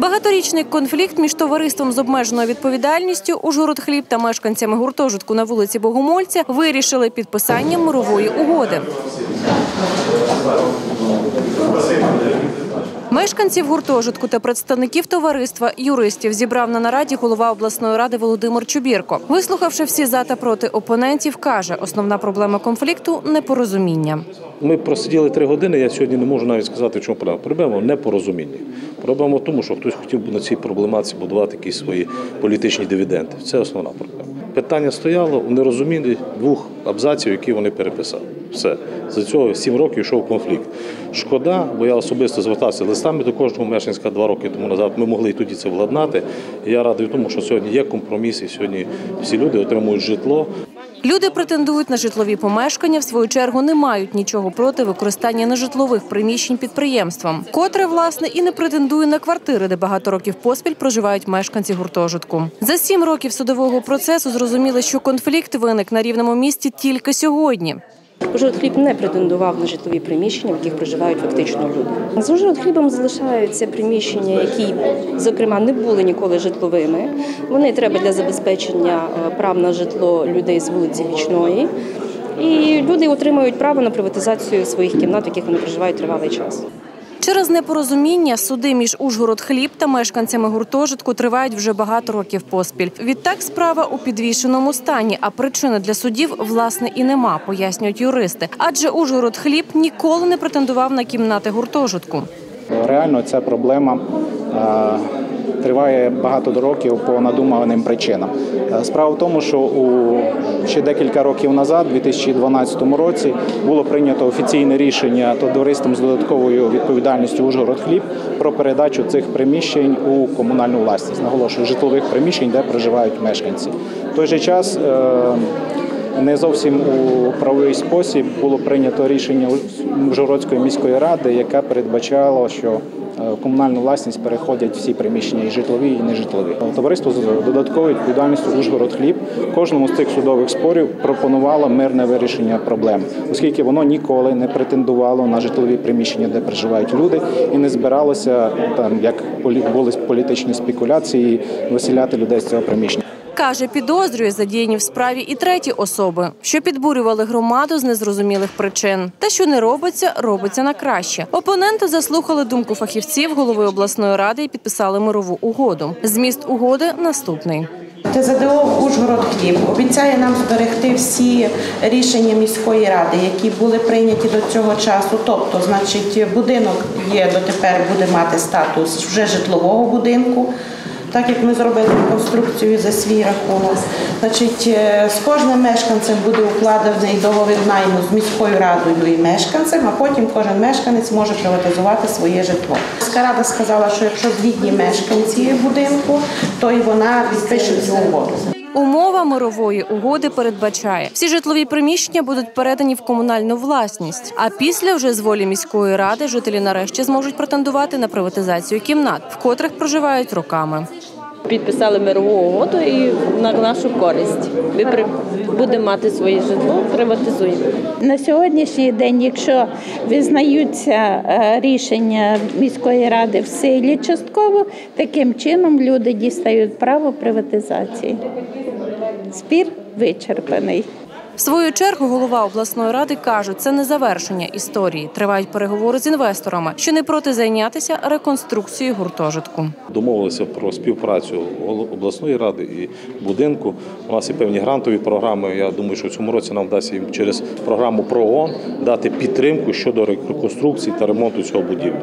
Багаторічний конфлікт між товариством з обмеженою відповідальністю «Ужгородхліб» та мешканцями гуртожитку на вулиці Богомольця вирішили підписанням мирової угоди. Мешканців гуртожитку та представників товариства юристів зібрав на нараді голова обласної ради Володимир Чубірко. Вислухавши всі за та проти опонентів, каже, основна проблема конфлікту непорозуміння. Ми просиділи три години. Я сьогодні не можу навіть сказати, в чому проблема. Проблема в непорозумінні. Проблема в тому, що хтось хотів на цій проблематиці будувати якісь свої політичні дивіденди. Це основна проблема. Питання стояло у нерозумінні двох абзаців, які вони переписали. Все за цього сім років йшов конфлікт. Шкода, бо я особисто звертався листами до кожного мешканця два роки тому назад. Ми могли і тоді це владнати. Я радий тому, що сьогодні є компроміс, і сьогодні всі люди отримують житло. Люди претендують на житлові помешкання, в свою чергу не мають нічого проти використання нежитлових приміщень підприємством, котре власне і не претендує на квартири, де багато років поспіль проживають мешканці гуртожитку. За сім років судового процесу зрозуміли, що конфлікт виник на рівному місці тільки сьогодні. Ужгородхліб не претендував на житлові приміщення, в яких проживають фактично люди. З Ужгородхлібом залишаються приміщення, які, зокрема, не були ніколи житловими. Вони треба для забезпечення е, прав на житло людей з вулиці Вічної. І люди отримують право на приватизацію своїх кімнат, в яких вони проживають тривалий час. Через непорозуміння суди між Ужгород-Хліб та мешканцями гуртожитку тривають вже багато років поспіль. Відтак справа у підвішеному стані, а причини для судів власне і нема, пояснюють юристи. Адже Ужгород-Хліб ніколи не претендував на кімнати гуртожитку. Реально ця проблема триває багато років по надуманим причинам. Е, Справа в тому, що у ще декілька років назад, у 2012 році, було прийнято офіційне рішення товариством з додатковою відповідальністю Ужгородхліб про передачу цих приміщень у комунальну власність. Наголошую, житлових приміщень, де проживають мешканці. В той же час е, не зовсім у правовий спосіб було прийнято рішення Ужгородської міської ради, яке передбачало, що в комунальну власність переходять всі приміщення і житлові, і нежитлові. Товариство з додатковою відповідальністю Ужгородхліб кожному з цих судових спорів пропонувало мирне вирішення проблем, оскільки воно ніколи не претендувало на житлові приміщення, де проживають люди, і не збиралося там, як були політичні спекуляції, виселяти людей з цього приміщення. Каже, підозрює задіяні в справі і треті особи, що підбурювали громаду з незрозумілих причин. Та що не робиться, робиться на краще. Опоненти заслухали думку фахівців голови обласної ради і підписали мирову угоду. Зміст угоди наступний. ТЗДО Ужгород Хліб обіцяє нам зберегти всі рішення міської ради, які були прийняті до цього часу. Тобто, значить, будинок є дотепер буде мати статус вже житлового будинку. Так як ми зробили конструкцію за свій рахунок, значить, е, з кожним мешканцем буде укладений договір найму з міською радою і мешканцем, а потім кожен мешканець може приватизувати своє житло. Міська рада сказала, що якщо згідні мешканці будинку, то і вона підпише цю угоду. Умова мирової угоди передбачає, всі житлові приміщення будуть передані в комунальну власність. А після вже з волі міської ради жителі нарешті зможуть претендувати на приватизацію кімнат, в котрих проживають роками. Підписали мирову угоду і на нашу користь. Ми при- будемо мати своє житло, приватизуємо. На сьогоднішній день, якщо визнаються е, рішення міської ради в силі частково, таким чином люди дістають право приватизації. Спір вичерпаний. В свою чергу голова обласної ради каже, це не завершення історії. Тривають переговори з інвесторами, що не проти зайнятися реконструкцією гуртожитку. Домовилися про співпрацю обласної ради і будинку. У нас є певні грантові програми. Я думаю, що в цьому році нам вдасться їм через програму ПРООН дати підтримку щодо реконструкції та ремонту цього будівлі.